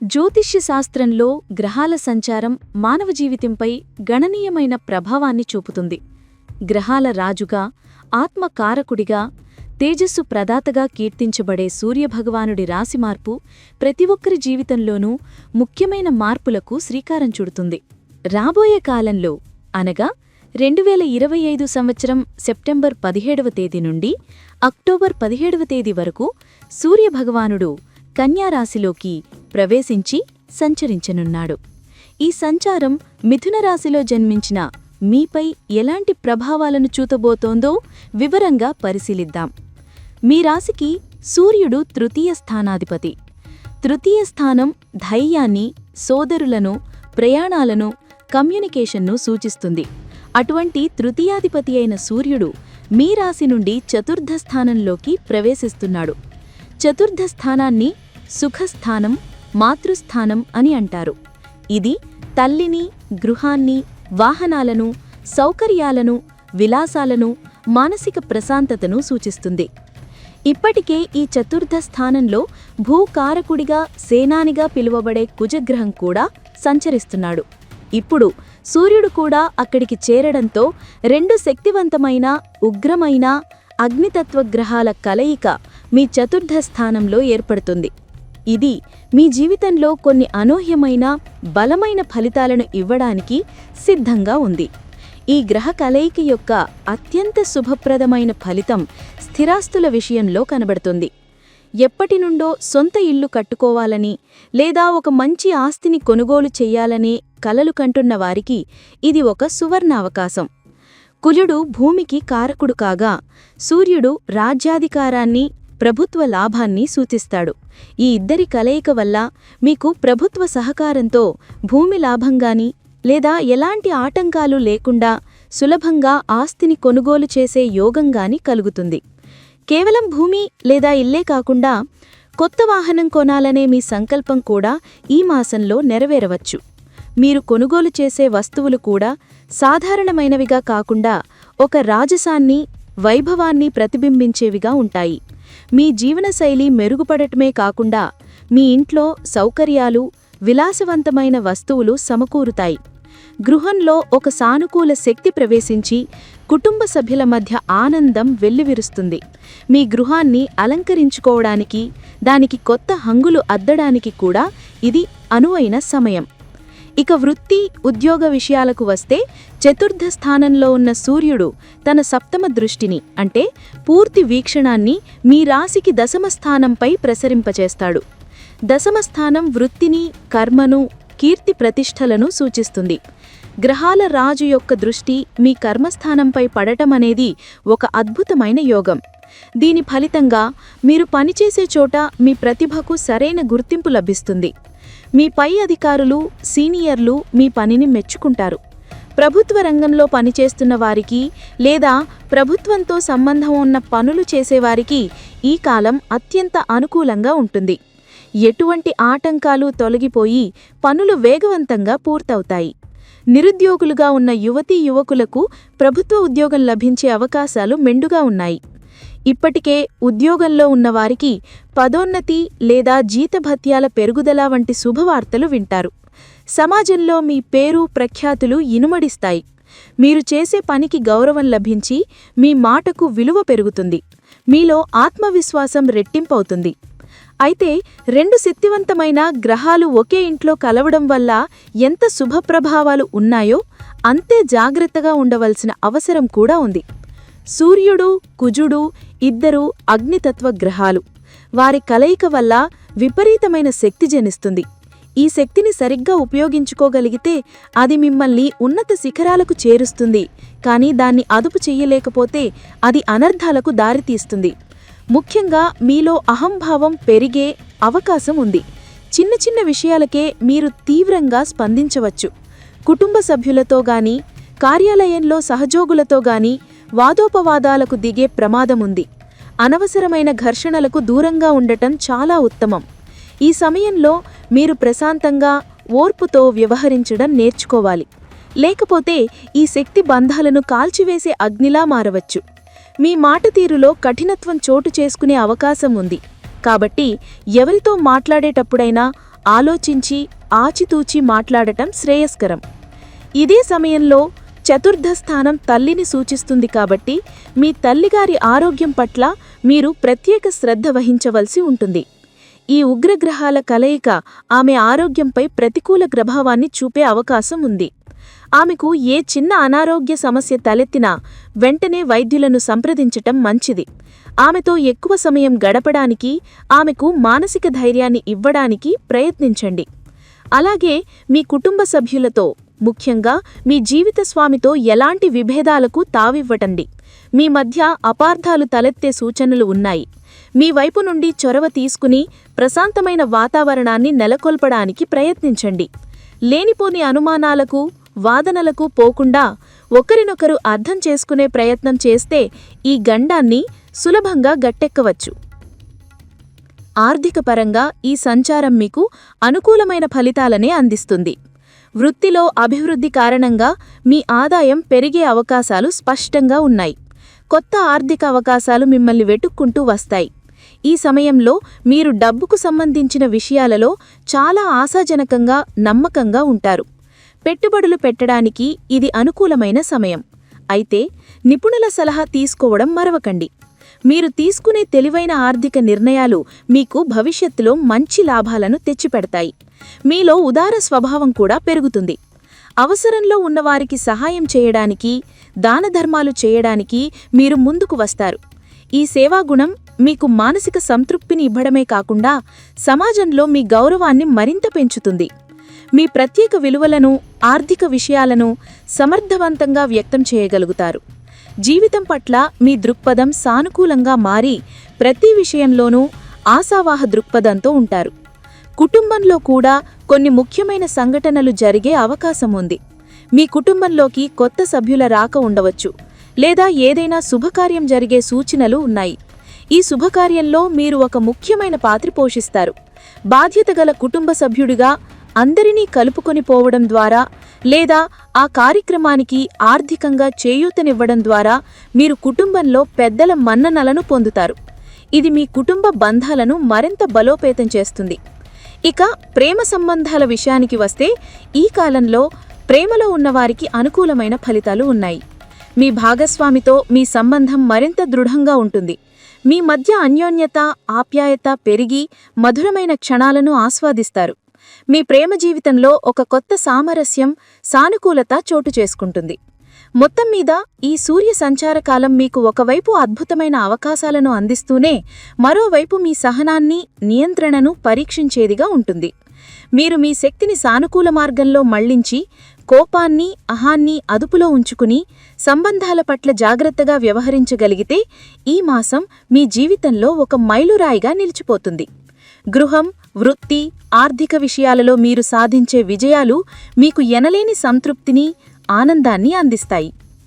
జ్యోతిష్య శాస్త్రంలో గ్రహాల సంచారం మానవ జీవితంపై గణనీయమైన ప్రభావాన్ని చూపుతుంది. గ్రహాల రాజుగా ఆత్మకారకుడిగా తేజస్సు ప్రదాతగా కీర్తించబడే సూర్యభగవానుడి రాశి మార్పు ప్రతి ఒక్కరి జీవితంలోనూ ముఖ్యమైన మార్పులకు శ్రీకారం చుడుతుంది. రాబోయే కాలంలో అనగా రెండు వేల ఇరవై ఐదు సంవత్సరం సెప్టెంబర్ పదిహేడవ తేదీ నుండి అక్టోబర్ పదిహేడవ తేదీ వరకు సూర్యభగవానుడు కన్యారాశిలోకి ప్రవేశించి సంచరించనున్నాడు. ఈ సంచారం మిథున రాశిలో జన్మించిన మీపై ఎలాంటి ప్రభావాలను చూతబోతోందో వివరంగా పరిశీలిద్దాం. మీ రాశికి సూర్యుడు తృతీయ స్థానాధిపతి. తృతీయ స్థానం ధైర్యాన్ని సోదరులను ప్రయాణాలను కమ్యూనికేషన్ను సూచిస్తుంది. అటువంటి తృతీయాధిపతి అయిన సూర్యుడు మీ రాశి నుండి చతుర్థ స్థానంలోకి ప్రవేశిస్తున్నాడు. చతుర్థ స్థానాన్ని సుఖస్థానం మాతృస్థానం అని అంటారు. ఇది తల్లిని గృహాన్ని వాహనాలను సౌకర్యాలను విలాసాలను మానసిక ప్రశాంతతను సూచిస్తుంది. ఇప్పటికే ఈ చతుర్థ స్థానంలో భూకారకుడిగా సేనానిగా పిలువబడే కుజగ్రహం కూడా సంచరిస్తున్నాడు. ఇప్పుడు సూర్యుడు కూడా అక్కడికి చేరడంతో రెండు శక్తివంతమైన ఉగ్రమైన అగ్నితత్వ గ్రహాల కలయిక మీ చతుర్థ స్థానంలో ఏర్పడుతుంది. ఇది మీ జీవితంలో కొన్ని అనూహ్యమైన బలమైన ఫలితాలను ఇవ్వడానికి సిద్ధంగా ఉంది. ఈ గ్రహ కలయిక యొక్క అత్యంత శుభప్రదమైన ఫలితం స్థిరాస్తుల విషయంలో కనబడుతుంది. ఎప్పటి నుండో సొంత ఇల్లు కట్టుకోవాలని లేదా ఒక మంచి ఆస్తిని కొనుగోలు చెయ్యాలనే కలలు కంటున్న వారికి ఇది ఒక సువర్ణ అవకాశం. భూమికి కారకుడు కాగా సూర్యుడు రాజ్యాధికారాన్ని ప్రభుత్వ లాభాన్ని సూచిస్తాడు. ఈ ఇద్దరి కలయిక వల్ల మీకు ప్రభుత్వ సహకారంతో భూమి లాభంగాని లేదా ఎలాంటి ఆటంకాలు లేకుండా సులభంగా ఆస్తిని కొనుగోలు చేసే యోగంగాని కలుగుతుంది. కేవలం భూమి లేదా ఇల్లే కాకుండా కొత్త వాహనం కొనాలనే మీ సంకల్పం కూడా ఈ మాసంలో నెరవేరవచ్చు. మీరు కొనుగోలు చేసే వస్తువులు కూడా సాధారణమైనవిగా కాకుండా ఒక రాజసాన్ని వైభవాన్ని ప్రతిబింబించేవిగా ఉంటాయి. మీ జీవనశైలి మెరుగుపడటమే కాకుండా మీ ఇంట్లో సౌకర్యాలు విలాసవంతమైన వస్తువులు సమకూరుతాయి. గృహంలో ఒక సానుకూల శక్తి ప్రవేశించి కుటుంబ సభ్యుల మధ్య ఆనందం వెల్లివిరుస్తుంది. మీ గృహాన్ని అలంకరించుకోవడానికి దానికి కొత్త హంగులు అద్దడానికి కూడా ఇది అనువైన సమయం. ఇక వృత్తి ఉద్యోగ విషయాలకు వస్తే చతుర్థ స్థానంలో ఉన్న సూర్యుడు తన సప్తమ దృష్టిని అంటే పూర్తి వీక్షణాన్ని మీ రాశికి దశమ స్థానంపై ప్రసరింపచేస్తాడు. దశమ స్థానం వృత్తిని కర్మను కీర్తి ప్రతిష్టలను సూచిస్తుంది. గ్రహాల రాజు యొక్క దృష్టి మీ కర్మస్థానంపై పడటమనేది ఒక అద్భుతమైన యోగం. దీని ఫలితంగా మీరు పనిచేసే చోట మీ ప్రతిభకు సరైన గుర్తింపు లభిస్తుంది. మీ పై అధికారులు సీనియర్లు మీ పనిని మెచ్చుకుంటారు. ప్రభుత్వ రంగంలో పనిచేస్తున్న వారికి లేదా ప్రభుత్వంతో సంబంధం ఉన్న పనులు చేసేవారికి ఈ కాలం అత్యంత అనుకూలంగా ఉంటుంది. ఎటువంటి ఆటంకాలు తొలగిపోయి పనులు వేగవంతంగా పూర్తవుతాయి. నిరుద్యోగులుగా ఉన్న యువతీ యువకులకు ప్రభుత్వ ఉద్యోగం లభించే అవకాశాలు మెండుగా ఉన్నాయి. ఇప్పటికే ఉద్యోగంలో ఉన్నవారికి పదోన్నతి లేదా జీతభత్యాల పెరుగుదల వంటి శుభవార్తలు వింటారు. సమాజంలో మీ పేరు ప్రఖ్యాతులు ఇనుమడిస్తాయి. మీరు చేసే పనికి గౌరవం లభించి మీ మాటకు విలువ పెరుగుతుంది. మీలో ఆత్మవిశ్వాసం రెట్టింపవుతుంది. అయితే రెండు శక్తివంతమైన గ్రహాలు ఒకే ఇంట్లో కలవడం వల్ల ఎంత శుభప్రభావాలు ఉన్నాయో అంతే జాగ్రత్తగా ఉండవలసిన అవసరం కూడా ఉంది. సూర్యుడు కుజుడు ఇద్దరు అగ్నితత్వ గ్రహాలు. వారి కలయిక వల్ల విపరీతమైన శక్తి జనిస్తుంది. ఈ శక్తిని సరిగ్గా ఉపయోగించుకోగలిగితే అది మిమ్మల్ని ఉన్నత శిఖరాలకు చేరుస్తుంది. కానీ దాన్ని అదుపు చెయ్యలేకపోతే అది అనర్థాలకు దారితీస్తుంది. ముఖ్యంగా మీలో అహంభావం పెరిగే అవకాశం ఉంది. చిన్న చిన్న విషయాలకే మీరు తీవ్రంగా స్పందించవచ్చు. కుటుంబ సభ్యులతో గాని కార్యాలయంలో సహజోగులతో గాని వాదోపవాదాలకు దిగే ప్రమాదముంది. అనవసరమైన ఘర్షణలకు దూరంగా ఉండటం చాలా ఉత్తమం. ఈ సమయంలో మీరు ప్రశాంతంగా ఓర్పుతో వ్యవహరించడం నేర్చుకోవాలి. లేకపోతే ఈ శక్తి బంధాలను కాల్చివేసే అగ్నిలా మారవచ్చు. మీ మాట తీరులో కఠినత్వం చోటు చేసుకునే అవకాశం ఉంది. కాబట్టి ఎవరితో మాట్లాడేటప్పుడైనా ఆలోచించి ఆచితూచి మాట్లాడటం శ్రేయస్కరం. ఇదే సమయంలో చతుర్థ స్థానం తల్లిని సూచిస్తుంది కాబట్టి మీ తల్లిగారి ఆరోగ్యం పట్ల మీరు ప్రత్యేక శ్రద్ధ వహించవలసి ఉంటుంది. ఈ ఉగ్రగ్రహాల కలయిక ఆమె ఆరోగ్యంపై ప్రతికూల ప్రభావాన్ని చూపే అవకాశం ఉంది. ఆమెకు ఏ చిన్న అనారోగ్య సమస్య తలెత్తినా వెంటనే వైద్యులను సంప్రదించటం మంచిది. ఆమెతో ఎక్కువ సమయం గడపడానికి ఆమెకు మానసిక ధైర్యాన్ని ఇవ్వడానికి ప్రయత్నించండి. అలాగే మీ కుటుంబ సభ్యులతో ముఖ్యంగా మీ జీవిత స్వామితో ఎలాంటి విభేదాలకు తావివ్వటండి. మీ మధ్య అపార్థాలు తలెత్తే సూచనలు ఉన్నాయి. మీ వైపు నుండి చొరవ తీసుకుని ప్రశాంతమైన వాతావరణాన్ని నెలకొల్పడానికి ప్రయత్నించండి. లేనిపోని అనుమానాలకు వాదనలకు పోకుండా ఒకరినొకరు అర్థం చేసుకునే ప్రయత్నం చేస్తే ఈ గండాన్ని సులభంగా గట్టెక్కవచ్చు. ఆర్థికపరంగా ఈ సంచారం మీకు అనుకూలమైన ఫలితాలనే అందిస్తుంది. వృత్తిలో అభివృద్ధి కారణంగా మీ ఆదాయం పెరిగే అవకాశాలు స్పష్టంగా ఉన్నాయి. కొత్త ఆర్థిక అవకాశాలు మిమ్మల్ని వెతుక్కుంటూ వస్తాయి. ఈ సమయంలో మీరు డబ్బుకు సంబంధించిన విషయాలలో చాలా ఆశాజనకంగా నమ్మకంగా ఉంటారు. పెట్టుబడులు పెట్టడానికి ఇది అనుకూలమైన సమయం. అయితే నిపుణుల సలహా తీసుకోవడం మరవకండి. మీరు తీసుకునే తెలివైన ఆర్థిక నిర్ణయాలు మీకు భవిష్యత్తులో మంచి లాభాలను తెచ్చిపెడతాయి. మీలో ఉదార స్వభావం కూడా పెరుగుతుంది. అవసరంలో ఉన్నవారికి సహాయం చేయడానికి దానధర్మాలు చేయడానికి మీరు ముందుకు వస్తారు. ఈ సేవాగుణం మీకు మానసిక సంతృప్తిని ఇవ్వడమే కాకుండా సమాజంలో మీ గౌరవాన్ని మరింత పెంచుతుంది. మీ ప్రత్యేక విలువలను ఆర్థిక విషయాలను సమర్థవంతంగా వ్యక్తం చేయగలుగుతారు. జీవితం పట్ల మీ దృక్పథం సానుకూలంగా మారి ప్రతి విషయంలోనూ ఆశావాహ దృక్పథంతో ఉంటారు. కుటుంబంలో కూడా కొన్ని ముఖ్యమైన సంఘటనలు జరిగే అవకాశం ఉంది. మీ కుటుంబంలోకి కొత్త సభ్యుల రాక ఉండవచ్చు లేదా ఏదైనా శుభకార్యం జరిగే సూచనలు ఉన్నాయి. ఈ శుభకార్యంలో మీరు ఒక ముఖ్యమైన పాత్ర పోషిస్తారు. బాధ్యత గల కుటుంబ సభ్యుడిగా అందరినీ కలుపుకొని పోవడం ద్వారా లేదా ఆ కార్యక్రమానికి ఆర్థికంగా చేయూతనివ్వడం ద్వారా మీరు కుటుంబంలో పెద్దల మన్ననలను పొందుతారు. ఇది మీ కుటుంబ బంధాలను మరింత బలోపేతం చేస్తుంది. ఇక ప్రేమ సంబంధాల విషయానికి వస్తే ఈ కాలంలో ప్రేమలో ఉన్నవారికి అనుకూలమైన ఫలితాలు ఉన్నాయి. మీ భాగస్వామితో మీ సంబంధం మరింత దృఢంగా ఉంటుంది. మీ మధ్య అన్యోన్యత ఆప్యాయత పెరిగి మధురమైన క్షణాలను ఆస్వాదిస్తారు. మీ ప్రేమ జీవితంలో ఒక కొత్త సామరస్యం సానుకూలత చోటు చేసుకుంటుంది. మొత్తం మీద ఈ సూర్య సంచారకాలం మీకు ఒకవైపు అద్భుతమైన అవకాశాలను అందిస్తూనే మరోవైపు మీ సహనాన్ని నియంత్రణను పరీక్షించేదిగా ఉంటుంది. మీరు మీ శక్తిని సానుకూల మార్గంలో మళ్ళించి కోపాన్ని అహాన్ని అదుపులో ఉంచుకుని సంబంధాల పట్ల జాగ్రత్తగా వ్యవహరించగలిగితే ఈ మాసం మీ జీవితంలో ఒక మైలురాయిగా నిలిచిపోతుంది. గృహం వృత్తి ఆర్థిక విషయాలలో మీరు సాధించే విజయాలు మీకు ఎనలేని సంతృప్తిని ఆనందాన్ని అందిస్తాయి.